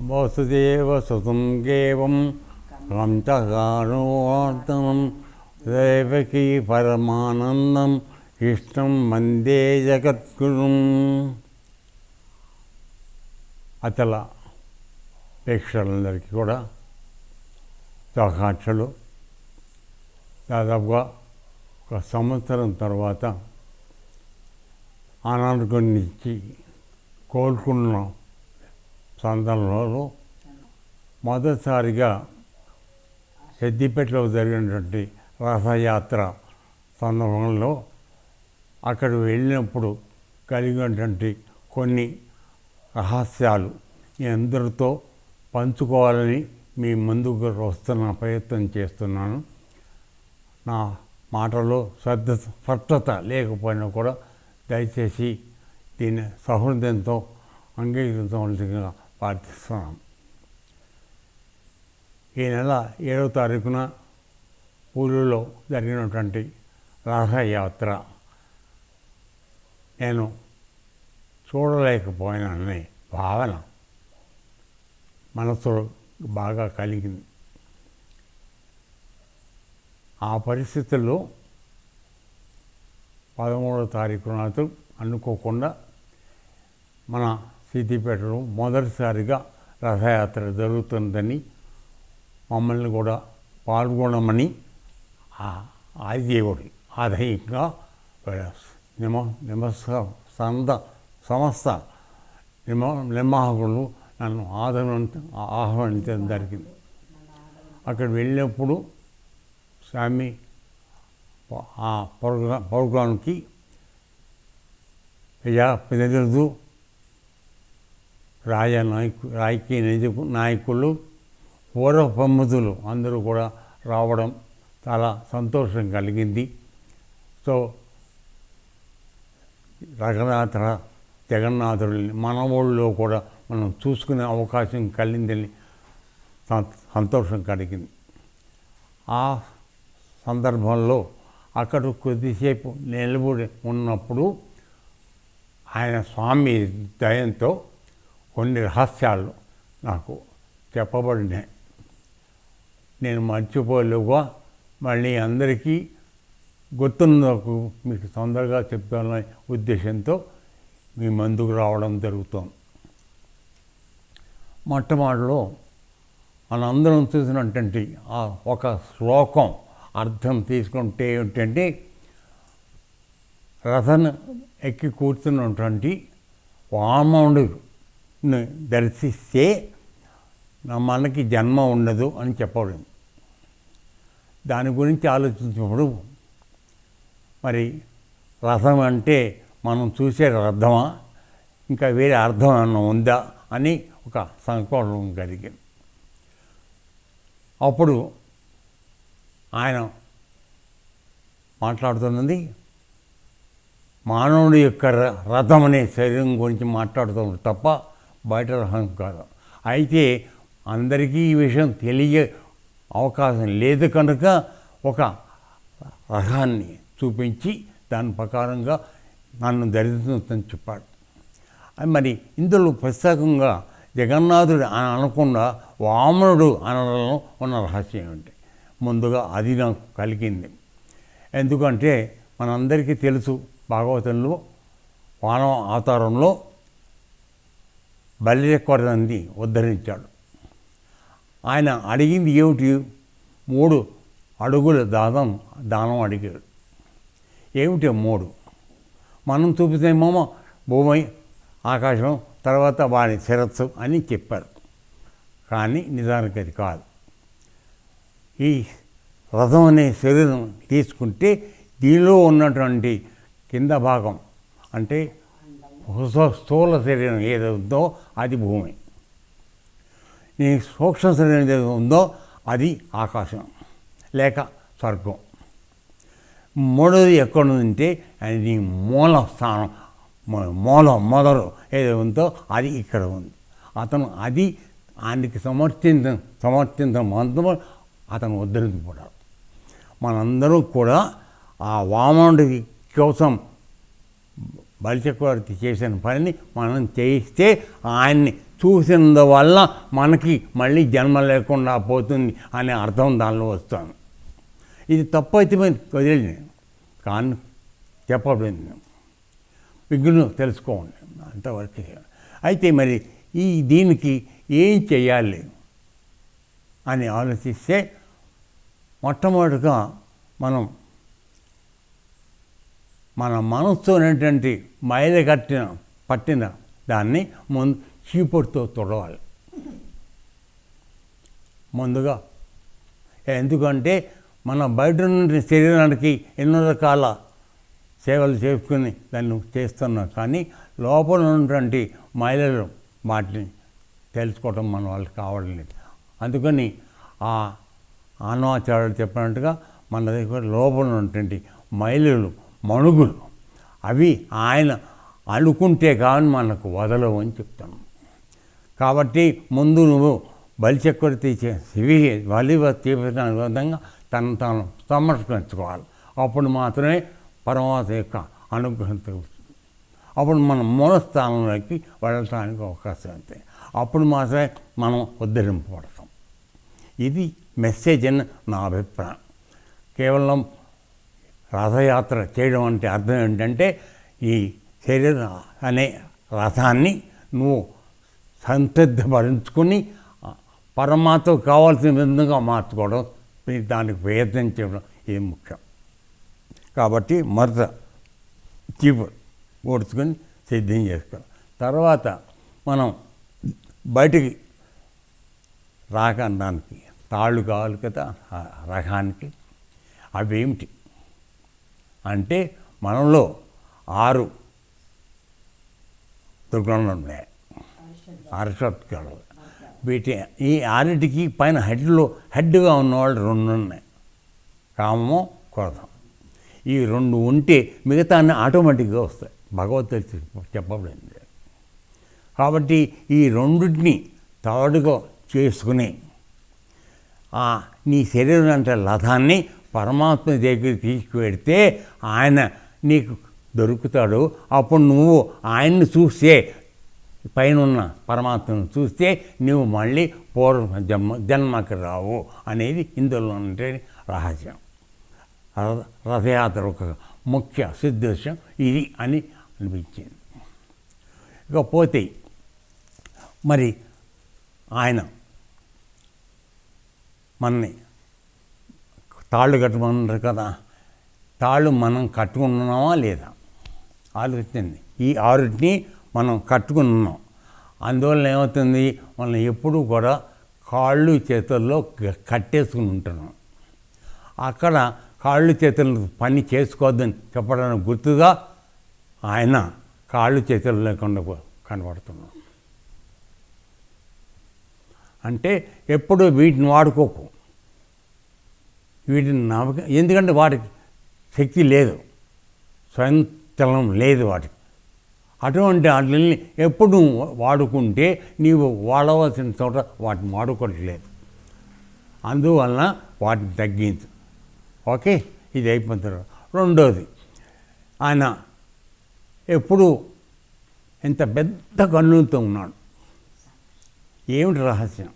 వసుదేవ సుతం గేవం కంచగానువర్తనం దేవకీ పరమానందం ఇష్టం వందే జగద్గురుం అతల ప్రేక్షకులందరికీ కూడా శుభాకాంక్షలు. దాదాపుగా ఒక సంవత్సరం తర్వాత అనారోగ్యం నుంచి కోలుకున్నాం సందర్భంలో మొదటిసారిగా సిద్దిపేటలో జరిగినటువంటి రథయాత్ర సందర్భంలో అక్కడ వెళ్ళినప్పుడు కలిగినటువంటి కొన్ని రహస్యాలు అందరితో పంచుకోవాలని మీ ముందుకు వస్తున్న ప్రయత్నం చేస్తున్నాను. నా మాటలో శ్రద్ధ స్పష్టత లేకపోయినా కూడా దయచేసి దీన్ని సహృదయంతో అంగీకరించవలసిందిగా ప్రార్థిస్తున్నాం ఈ నెల ఏడవ తారీఖున పూరిలో జరిగినటువంటి రథయాత్ర. నేను చూడలేకపోయినాననే భావన మనసులో బాగా కలిగింది. ఆ పరిస్థితుల్లో పదమూడో తారీఖు అనుకోకుండా మన సిద్దిపేటలో మొదటిసారిగా రథయాత్ర జరుగుతుందని మమ్మల్ని కూడా పాల్గొనమని ఆ ఆదిదేవుడి ఆదయంగా నిమ నిమస్స సంద సంస్థ నిమ నిర్వాహకులు నన్ను ఆదరణ ఆహ్వానించడం జరిగింది. అక్కడ వెళ్ళినప్పుడు స్వామి ఆ ప్రోగ్రా ప్రోగ్రాంకి ప్రజా ప్రతినిధులు రాజ నాయకు రాజకీయ నిజకు నాయకులు పూర్వ ప్రముఖులు అందరూ కూడా రావడం చాలా సంతోషం కలిగింది. సో రఘునాథ జగన్నాథుడిని మన ఊళ్ళో కూడా మనం చూసుకునే అవకాశం కలిగిందని సంతోషం కలిగింది. ఆ సందర్భంలో అక్కడ కొద్దిసేపు నిలబడి ఉన్నప్పుడు ఆయన స్వామి దయంతో కొన్ని రహస్యాలు నాకు చెప్పబడినాయి. నేను మర్చిపోలేవుగా మళ్ళీ అందరికీ గుర్తున్నకు మీకు తొందరగా చెప్పాలనే ఉద్దేశంతో మీ ముందుకు రావడం జరుగుతుంది. మొట్టమొదటిలో మనందరం చూసినటువంటి ఆ ఒక శ్లోకం అర్థం తీసుకుంటే ఏమిటంటే రథను ఎక్కి కూర్చున్నటువంటి వామనుడు దర్శిస్తే మనకి జన్మ ఉండదు అని చెప్పడం దాని గురించి ఆలోచించినప్పుడు మరి రథం అంటే మనం చూసే రథమా? ఇంకా వేరే అర్థం ఏమన్నా ఉందా? అని ఒక సంకోచం కలిగింది. అప్పుడు ఆయన మాట్లాడుతున్నది మానవుడి యొక్క రథం అనే శరీరం గురించి మాట్లాడుతున్నాడు తప్ప బయట రథం కాదు. అయితే అందరికీ ఈ విషయం తెలియ అవకాశం లేదు కనుక ఒక రహాన్ని చూపించి దాని ప్రకారంగా నన్ను దర్శించని చెప్పాడు. మరి ఇందులో ప్రత్యేకంగా జగన్నాథుడు అని అనకుండా వామనుడు అనడంలో ఉన్న రహస్యం ఏంటి ముందుగా అది నాకు కలిగింది. ఎందుకంటే మనందరికీ తెలుసు భాగవతంలో వానవ అవతారంలో బల్యకొరదంది ఉద్ధరించాడు. ఆయన అడిగింది ఏమిటి? మూడు అడుగుల దానం దానం అడిగాడు. ఏమిటి మూడు? మనం చూపితేమో భూమి ఆకాశం తర్వాత వారి శిరస్సు అని చెప్పారు. కానీ నిజానికి అది కాదు. ఈ రథం అనే శరీరం తీసుకుంటే దీనిలో ఉన్నటువంటి కింద భాగం అంటే స్థూల శరీరం ఏదో ఉందో అది భూమి. నీ సూక్ష్మ శరీరం ఏది ఉందో అది ఆకాశం లేక స్వర్గం. మూడోది ఎక్కడుందంటే అది నీ మూల స్థానం మూలం మొదలు ఏదో ఉందో అది ఇక్కడ ఉంది. అతను అది ఆయనకి సమర్థించ సమర్థించడం మాత్రం అతను ఉద్ధరించబడాలి మనందరం కూడా ఆ వామనుడి కోసం బలిచక్రవర్తి చేసిన పనిని మనం చేయిస్తే ఆయన్ని చూసినందువల్ల మనకి మళ్ళీ జన్మ లేకుండా పోతుంది అనే అర్థం దానిలో వస్తాను ఇది తప్పైతే అయితే మరి వదిలేదు కానీ చెప్పబడింది విఘ్ను తెలుసుకోండి అంతవరకు అయితే మరి ఈ దీనికి ఏం చేయాలి అని ఆలోచిస్తే మొట్టమొదటిగా మనం మన మనస్సు అనేటువంటి మైల కట్టిన పట్టిన దాన్ని ముందు చీపుడుతో తుడవాలి. ముందుగా. ఎందుకంటే మన బయట నుండి శరీరానికి ఎన్నో రకాల సేవలు చేసుకుని దాన్ని చేస్తున్నాం కానీ లోపల ఉన్నటువంటి మహిళలు వాటిని తెలుసుకోవడం మన వాళ్ళకి కావడం లేదు. అందుకని ఆ ఆనవాచారాలు చెప్పినట్టుగా మన దగ్గర లోపల ఉన్నటువంటి మహిళలు మణుగులు. అవి ఆయన అనుకుంటే కానీ మనకు వదలవు అని చెప్తాను కాబట్టి ముందు నువ్వు బలిచక్రవర్తి శివి బలి తీవ్ర విధంగా తను తాను సమర్పించుకోవాలి అప్పుడు మాత్రమే పరమాత్మ యొక్క అనుగ్రహం తెలుస్తుంది. అప్పుడు మనం మూలస్థానంలోకి వెళ్ళటానికి అవకాశం అంతే. అప్పుడు మాత్రమే మనం ఉద్ధరింపబడతాం. ఇది మెసేజ్ అని నా అభిప్రాయం. కేవలం రథయాత్ర చేయడం అంటే అర్థం ఏంటంటే ఈ శరీరం అనే రథాన్ని నువ్వు సంసిద్ధపరించుకొని పరమాత్మ కావాల్సిన విధంగా మార్చుకోవడం దానికి ప్రయత్నం చేయడం ఇది ముఖ్యం. కాబట్టి మొదట చీపు ఓడ్చుకొని సిద్ధం చేసుకోవాలి. తర్వాత మనం బయటికి రాకడానికి తాళ్ళు కావాలి కదా ఆ రకానికి అవేమిటి? అంటే మనలో ఆరు దుర్గుణాలు ఉన్నాయి. అరసత్కాలు వీటి ఈ ఆరిటికి పైన హెడ్లో హెడ్గా ఉన్నవాళ్ళు రెండు ఉన్నాయి. కామము క్రోధం. ఈ రెండు ఉంటే మిగతా అన్ని ఆటోమేటిక్గా వస్తాయి. భగవద్గీత చెప్పబడింది. కాబట్టి ఈ రెండింటిని తాడుగా చేసుకుని ఆ నీ శరీరం అంటే లథాన్ని పరమాత్మ దగ్గర తీసుకువెడితే ఆయన నీకు దొరుకుతాడు. అప్పుడు నువ్వు ఆయన్ని చూస్తే పైన ఉన్న పరమాత్మను చూస్తే నువ్వు మళ్ళీ పూర్వ జన్మ జన్మకి రావు అనేది ఇందులో ఉంటే రహస్యం. రథయాత్ర ఒక ముఖ్య సిద్ధోషం ఇది అని అనిపించింది. ఇకపోతే మరి ఆయన మనని తాళ్ళు కట్టమన్నారు కదా తాళ్ళు మనం కట్టుకున్నామా లేదా? ఆలోచించండి. ఈ ఆరుటిని మనం కట్టుకున్నాం అందువల్ల ఏమవుతుంది? మనం ఎప్పుడూ కూడా కాళ్ళు చేతుల్లో కట్టేసుకుని ఉంటున్నాం. అక్కడ కాళ్ళు చేతులు పని చేసుకోవద్దని చెప్పడానికి గుర్తుగా ఆయన కాళ్ళు చేతులు లేకుండా కనబడుతున్నాం. అంటే ఎప్పుడు వీటిని వాడుకోకు. వీటిని నమ్మక ఎందుకంటే వాటికి శక్తి లేదు. స్వయంతలం లేదు వాటికి. అటువంటి వాటిని ఎప్పుడు వాడుకుంటే నీవు వాడవలసిన చోట వాటిని వాడుకోవట్లేదు అందువలన వాటిని తగ్గించు. ఓకే? ఇది అయిపోయిన తర్వాత రెండోది ఆయన ఎప్పుడు ఎంత పెద్ద కన్నులతో ఉన్నాడు. ఏమిటి రహస్యం?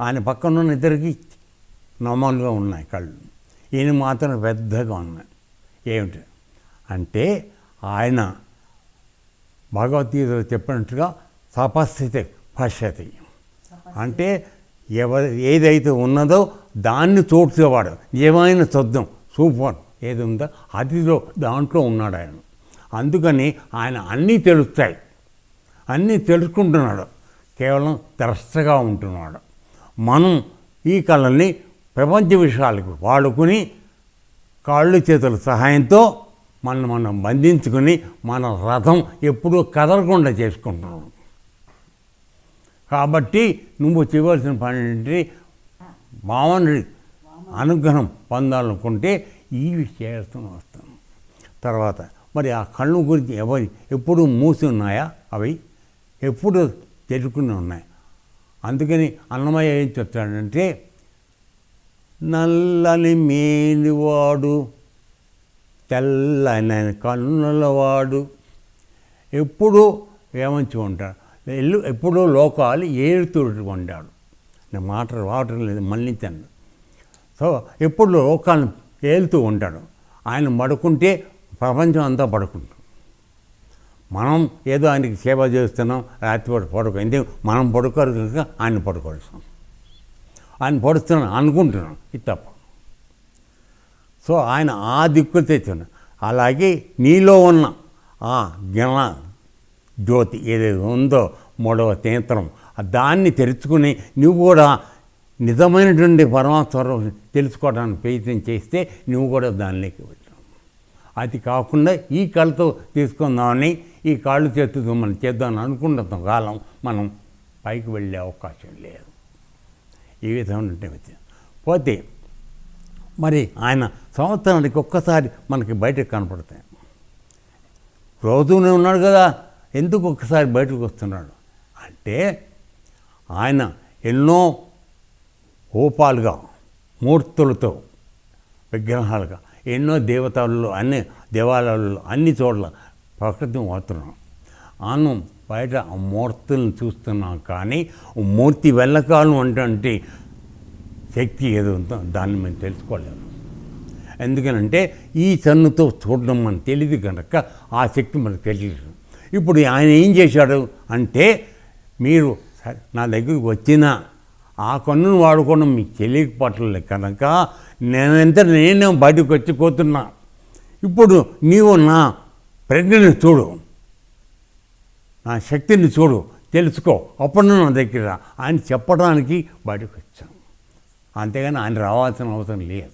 ఆయన పక్కన ఉన్న ఇద్దరికి నార్మల్గా ఉన్నాయి కళ్ళు. ఈయన మాత్రం పెద్దగా ఉన్నాయి. ఏమిటి? అంటే ఆయన భగవద్గీతలో చెప్పినట్టుగా తపస్థితి పశ్యతి. అంటే ఎవరు ఏదైతే ఉన్నదో దాన్ని చూడ్చేవాడు నిజమైన శుద్ధం సూపర్ ఏది ఉందో అదిలో దాంట్లో ఉన్నాడు ఆయన అందుకని ఆయన అన్నీ తెలుస్తాయి. అన్నీ తెలుసుకుంటున్నాడు. కేవలం తెరస్తగా ఉంటున్నాడు. మనం ఈ కళల్ని ప్రపంచ విషయాలకు వాడుకుని కాళ్ళు చేతుల సహాయంతో మనం మనం బంధించుకుని మన రథం ఎప్పుడూ కదలకుండా చేసుకుంటున్నాం. కాబట్టి నువ్వు చేయవలసిన పని ఏంటి? మామూలు అనుగ్రహం పొందాలనుకుంటే ఇవి చేస్తూ వస్తాను తర్వాత మరి ఆ కళ్ళు గురించి ఎవరి ఎప్పుడు మూసి ఉన్నాయా అవి ఎప్పుడు తెరుకుని ఉన్నాయి. అందుకని అన్నమయ్య ఏం చెప్తాడంటే నల్లని మేలివాడు తెల్లని కన్నులవాడు ఎప్పుడూ ఏమంచి ఉంటాడు? ఎల్లు ఎప్పుడూ లోకాలు ఏడుతూడు వండాడు నేను మాట రావటం లేదు మళ్ళించాను సో ఎప్పుడు లోకాలను ఏలుతూ ఉంటాడు. ఆయన పడుకుంటే ప్రపంచం అంతా పడుకుంటాడు మనం ఏదో ఆయనకి సేవ చేస్తున్నాం రాత్రిపూట పడుకో ఎందుకు మనం పడుకోరు కనుక ఆయన పడుకోవాల్సాం ఆయన పడుతున్నాను అనుకుంటున్నాం ఇది తప్ప. సో ఆయన ఆ దిక్కు తెచ్చున్నాడు అలాగే నీలో ఉన్న ఆ జ్ఞాన జ్యోతి ఏదైతే ఉందో మూడవ నేత్రం దాన్ని తెరుచుకుని నువ్వు కూడా నిజమైనటువంటి పరమాత్మరం తెలుసుకోవడానికి ప్రయత్నం చేస్తే నువ్వు కూడా దానిలోకి వెళ్ళావు అది కాకుండా ఈ కళతో తీసుకుందామని ఈ కాళ్ళు చేతుతో మనం చేద్దామని అనుకున్నంత కాలం మనం పైకి వెళ్ళే అవకాశం లేదు. ఈ విధంగా పోతే మరి ఆయన సంవత్సరానికి ఒక్కసారి మనకి బయటకు కనపడతాయి. రోజునే ఉన్నాడు కదా ఎందుకు ఒక్కసారి బయటకు వస్తున్నాడు? అంటే ఆయన ఎన్నో రూపాలుగా మూర్తులతో విగ్రహాలుగా ఎన్నో దేవతల్లో అన్ని దేవాలయాల్లో అన్ని చోట్ల ప్రకృతి మాత్రం అను బయట ఆ మూర్తులను చూస్తున్నాం కానీ మూర్తి వెళ్ళకాలం అంటే శక్తి ఏదో ఉందో దాన్ని మేము తెలుసుకోలేము. ఎందుకనంటే ఈ సన్నుతో చూడడం మనకు తెలియదు కనుక ఆ శక్తి మనకు తెలియదు. ఇప్పుడు ఆయన ఏం చేశాడు అంటే మీరు నా దగ్గరికి వచ్చిన ఆ కన్నును వాడుకోవడం మీకు తెలియకపోవట్లేదు కనుక నేనంతా నేనే బయటకు వచ్చి కోతున్నా ఇప్పుడు నీవు నా ప్రజ్ఞని చూడు. నా శక్తిని చూడు. తెలుసుకో. అప్పుడు నా దగ్గర ఆయన చెప్పడానికి బయటకు వచ్చాను అంతేగాని ఆయన రావాల్సిన అవసరం లేదు.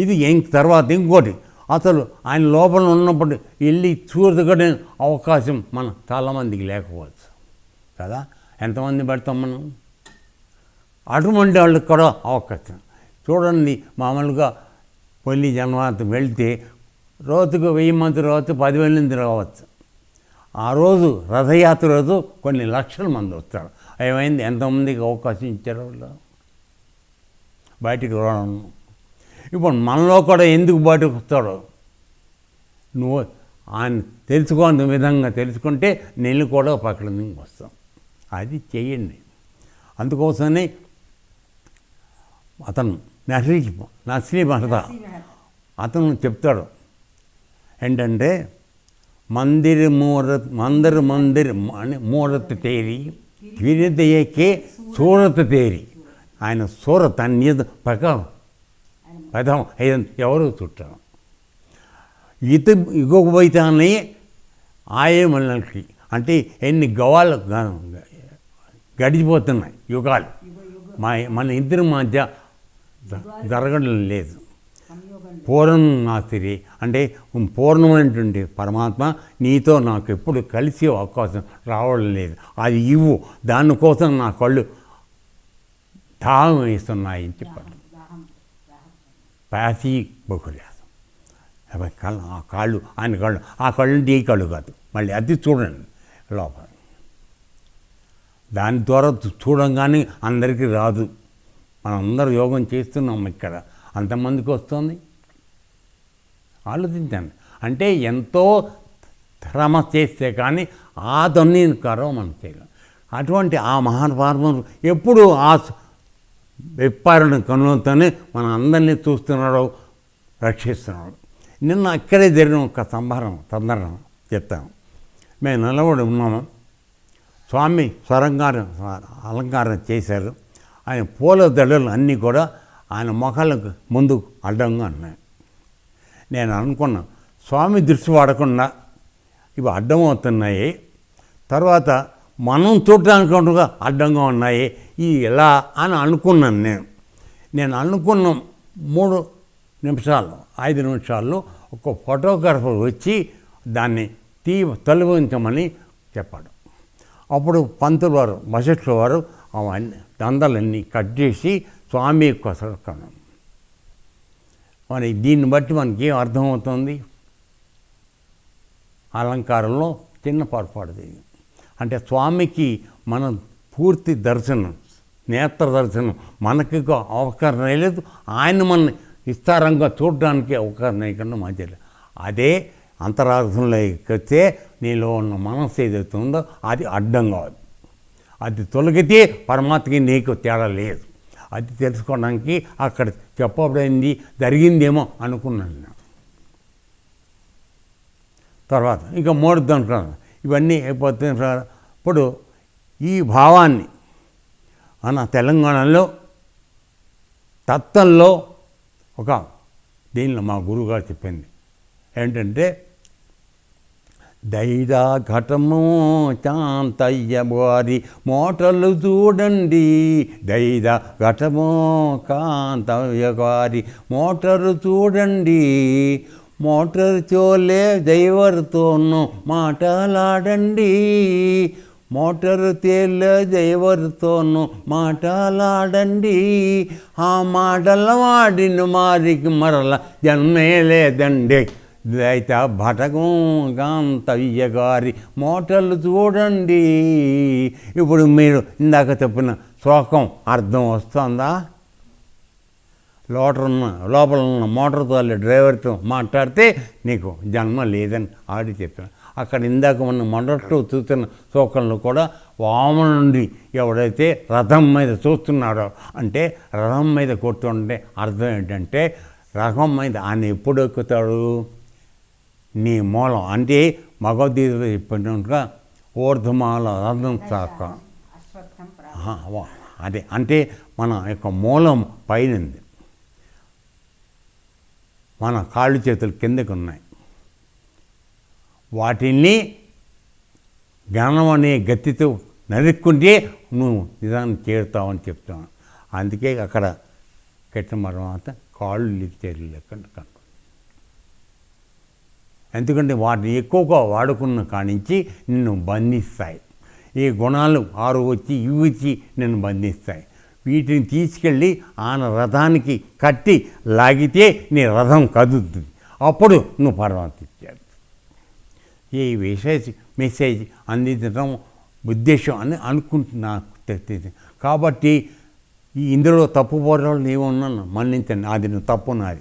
ఇది ఏం తర్వాత ఇంకోటి. అసలు ఆయన లోపల ఉన్నప్పుడు వెళ్ళి చూడగడే అవకాశం మనం చాలామందికి లేకపోవచ్చు. కదా? ఎంతమంది పెడతాం మనం? అటువంటి వాళ్ళకి కూడా అవకాశం. చూడండి మామూలుగా పొల్లి జన్మాంత వెళ్తే రోజుకు వెయ్యి మంది రావచ్చు పదివేల మంది రావచ్చు. ఆ రోజు రథయాత్ర రోజు కొన్ని లక్షల మంది వస్తారు. ఏమైంది? ఎంతమందికి అవకాశం ఇచ్చారు వాళ్ళు? బయటికి రావడం ఇప్పుడు మనలో కూడా ఎందుకు బయటకు వస్తాడు? నువ్వు ఆయన తెలుసుకోని విధంగా తెలుసుకుంటే నేను కూడా పక్కన నుంచి వస్తాం. అది చెయ్యండి. అందుకోసమే అతను నర్సీ నర్సీ మహత అతను చెప్తాడు ఏంటంటే మందిర్ మూర మందరు మందిర్ మూరత్ తేరి విరిదయకే సూరత్ తేరి. ఆయన సూరత్ అన్ని ప్రకారం పదం. ఎవరు చుట్టారు ఇత ఇగోబైతాన్ని ఆయే మనకి అంటే ఎన్ని గవాలు గడిచిపోతున్నాయి యుగాలు. మా మన ఇద్దరి మధ్య జరగడం లేదు. పూర్ణం నాస్తిరి అంటే పూర్ణమైనటువంటి పరమాత్మ నీతో నాకు ఎప్పుడు కలిసే అవకాశం రావడం లేదు. అది ఇవ్వు. దానికోసం నా కళ్ళు దాహం వేస్తున్నాయి అని చెప్పాడు పాసి బహుళాసం కళ్ళు ఆ కాళ్ళు ఆయన కళ్ళు ఆ కళ్ళు ఈ కళ్ళు కాదు. మళ్ళీ అది చూడండి లోపల. దాని ద్వారా చూడంగానే అందరికీ రాదు. మనందరూ యోగం చేస్తున్నాం ఇక్కడ. అంతమందికి వస్తుంది? ఆలోచించండి. అంటే ఎంతో శ్రమ చేస్తే కానీ ఆ దొన్నీకారం మనం చేయలేం. అటువంటి ఆ మహానుభావులు ఎప్పుడు ఆ విప్పారిన కనులతోనే మన అందరినీ చూస్తున్నాడు రక్షిస్తున్నాడు. నిన్న అక్కడే జరిగిన ఒక సంభారం సందర్భం చెప్తాను. మేము నిలబడి ఉన్నాము. స్వామి స్వరంగారం అలంకారం చేశారు. ఆయన పూల దళలు అన్నీ కూడా ఆయన మొఖాలకు ముందు అడ్డంగా ఉన్నాయి. నేను అనుకున్నాను స్వామి దృష్టి వాడకుండా ఇవి అడ్డం అవుతున్నాయి. తర్వాత మనం చూడటానికి అడ్డంగా ఉన్నాయి. ఈ ఎలా అని అనుకున్నాను నేను. నేను అనుకున్న మూడు నిమిషాలు ఐదు నిమిషాల్లో ఒక ఫోటోగ్రాఫర్ వచ్చి దాన్ని తీ తొలగించమని చెప్పాడు. అప్పుడు పంతులు వారు వశిష్ఠుల వారు అవన్నీ దందలన్నీ కట్ చేసి స్వామి కోసం సరకను మరి దీన్ని బట్టి మనకి ఏం అర్థమవుతుంది? అలంకారంలో చిన్న పొరపాటుది అంటే స్వామికి మనం పూర్తి దర్శనం నేత్ర దర్శనం మనకి అవకాశం లేదు. ఆయన మన విస్తారంగా చూడడానికి అవకాశం లేకుండా మధ్యలో అదే అంతరార్థంలో ఎక్కితే నీలో ఉన్న మనస్సు ఏదైతే ఉందో అది అడ్డం కాదు అది తొలగితే పరమాత్మకి నీకు తేడా లేదు. అది తెలుసుకోవడానికి అక్కడ చెప్పబడింది జరిగిందేమో అనుకున్నాను నేను తర్వాత ఇంకా మూడోది అనుకున్నాను ఇవన్నీ అయిపోతుంది సార్. ఇప్పుడు ఈ భావాన్ని మన తెలంగాణలో తత్వంలో ఒక దీనిలో మా గురువుగారు చెప్పింది ఏంటంటే దైదా ఘటము వారి మోటలు చూడండి. దైద ఘటము కాంతయ్య వారి మోటారు చూడండి. మోటార్ చోలే దైవర్తోనూ మాటలాడండి. మోటారు తేలే దైవర్తోనూ మాటలాడండి. ఆ మాటల వాడిన మారికి మరల జన్మే లేదండి. దైత భటకం గారి మోటలు చూడండి. ఇప్పుడు మీరు ఇందాక చెప్పిన శ్లోకం అర్థం వస్తుందా? లోటర్ ఉన్న లోపల ఉన్న మోటార్ తోలే డ్రైవర్తో మాట్లాడితే నీకు జన్మ లేదని ఆడి చెప్పాను. అక్కడ ఇందాక ఉన్న మొదట్లో చూస్తున్న శోకంలో కూడా వామన నుండి ఎవడైతే రథం మీద చూస్తున్నాడో అంటే రథం మీద కూర్చుంటే అర్థం ఏంటంటే రథం మీద ఆయన ఎప్పుడు ఎక్కుతాడు? నీ మూలం అంటే భగవద్గీత చెప్పినట్టుగా ఊర్ధమాల రథం వా- అదే అంటే మన యొక్క మూలం పైనంది. మన కాళ్ళు చేతులు కిందకు ఉన్నాయి. వాటిని జ్ఞానం అనే గతితో నరుక్కుంటే నువ్వు నిదానం చేరుతావని చెప్తాను. అందుకే అక్కడ కట్టిన తర్వాత కాళ్ళు లిఫ్ట్ లెక్క ఎందుకంటే వాటిని ఎక్కువగా వాడుకున్న కానించి నిన్ను బంధిస్తాయి. ఈ గుణాలు ఆరు వచ్చి ఇవి వచ్చి నిన్ను బంధిస్తాయి. వీటిని తీసుకెళ్ళి ఆయన రథానికి కట్టి లాగితే నీ రథం కదుతుంది అప్పుడు నువ్వు పరమాత్మ ఈ మెసేజ్ మెసేజ్ అందించడం ఉద్దేశం అని అనుకుంటున్నా కాబట్టి ఈ ఇందులో తప్పు పోరాళ్ళు ఏమన్నాను మన్నించండి. అది నువ్వు తప్పు నాది.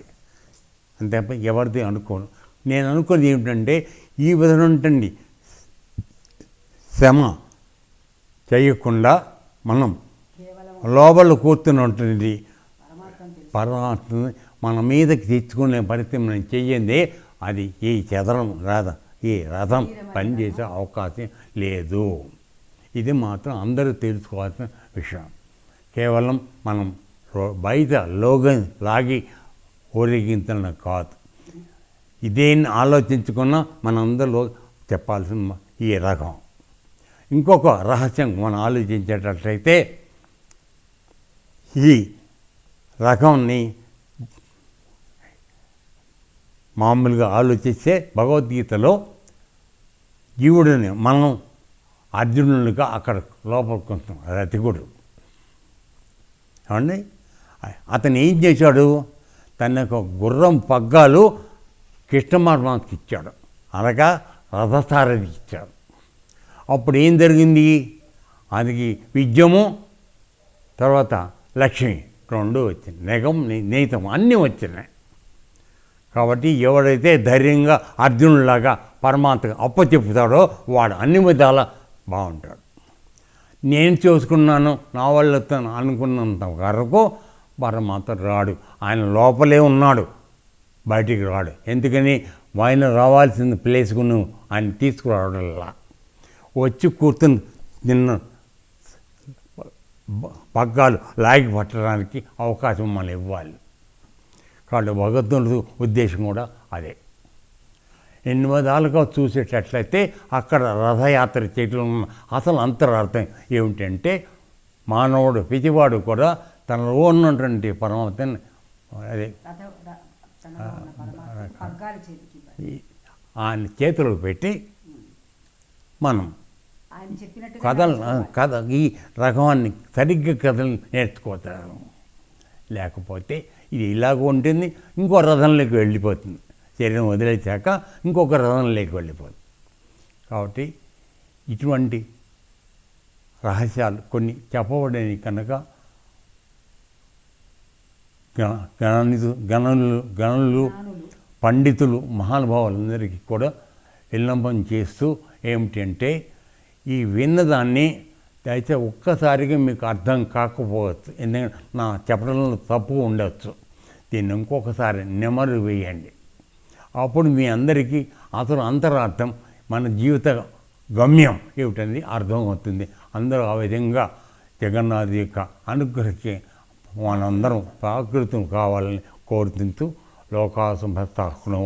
అంతే ఎవరిది అనుకోను. నేను అనుకున్నది ఏమిటంటే ఈ విధంగా శ్రమ చేయకుండా మనం లోపల కూర్చుని ఉంటుంది పరమాత్మ మన మీదకి తెచ్చుకునే పరిస్థితి మనం చెయ్యింది అది ఈ చదరం రాధ ఈ రథం పనిచేసే అవకాశం లేదు. ఇది మాత్రం అందరూ తెలుసుకోవాల్సిన విషయం. కేవలం మనం బయట లోగన్ లాగి ఊరేగించడం కాదు. ఇదేన్ని ఆలోచించుకున్నా మనందరిలో చెప్పాల్సిన ఈ రకం. ఇంకొక రహస్యం మనం ఆలోచించేటట్లయితే ఈ రకంని మామూలుగా ఆలోచిస్తే భగవద్గీతలో జీవుడిని మనం అర్జునునిగా అక్కడ లోపలికి వస్తాం రతికుడు ఏమండి? అతను ఏం చేశాడు? తన యొక్క గుర్రం పగ్గాలు కృష్ణమార్మాకి ఇచ్చాడు. అనగా రథసారథి ఇచ్చాడు. అప్పుడు ఏం జరిగింది? అది విద్యము తర్వాత లక్ష్మి రెండు వచ్చింది నెగం నేతం అన్నీ వచ్చినాయి. కాబట్టి ఎవడైతే ధైర్యంగా అర్జునులాగా పరమాత్మగా అప్ప చెప్తాడో వాడు అన్ని విధాల బాగుంటాడు. నేను చూసుకున్నాను నా వాళ్ళు అనుకున్నంత వరకు పరమాత్మ రాడు. ఆయన లోపలే ఉన్నాడు. బయటికి రాడు. ఎందుకని? ఆయన రావాల్సిన ప్లేస్కు నువ్వు ఆయన తీసుకురావడంలా. వచ్చి కూర్చుని నిన్న పగ్గాలు లాగి పట్టడానికి అవకాశం మనం ఇవ్వాలి. కాబట్టి భగవంతుడు ఉద్దేశం కూడా అదే. ఎన్ని విధాలుగా చూసేటట్లయితే అక్కడ రథయాత్ర చేయడం అసలు అంతరార్థం ఏమిటంటే మానవుడు పిచ్చివాడు కూడా తనలో ఉన్నటువంటి పరమాత్మని అదే ఆయన చేతిలో పెట్టి మనం కథలు. కథ ఈ రకాన్ని సరిగ్గా కథలు నేర్చుకోతారు. లేకపోతే ఇది ఇలాగ ఉంటుంది ఇంకో రథంలోకి వెళ్ళిపోతుంది. శరీరం వదిలేశాక ఇంకొక రథంలోకి వెళ్ళిపోతుంది. కాబట్టి ఇటువంటి రహస్యాలు కొన్ని చెప్పబడని కనుక గణ గణనులు గణులు జ్ఞానులు పండితులు మహానుభావులందరికీ కూడా విన్నపం చేస్తూ ఏమిటంటే ఈ విన్నదాన్ని అయితే ఒక్కసారిగా మీకు అర్థం కాకపోవచ్చు. ఎందుకంటే నా చెప్పడంలో తప్పు ఉండొచ్చు. దీన్ని ఇంకొకసారి నెమరు వేయండి. అప్పుడు మీ అందరికీ అసలు అంతరార్థం మన జీవిత గమ్యం ఏమిటనేది అర్థమవుతుంది. అందరూ ఆ విధంగా జగన్నాథ్ యొక్క అనుగ్రహించి మనందరం ప్రాకృతం కావాలని కోరుతుంటూ లోకాసం భక్తాహ్నం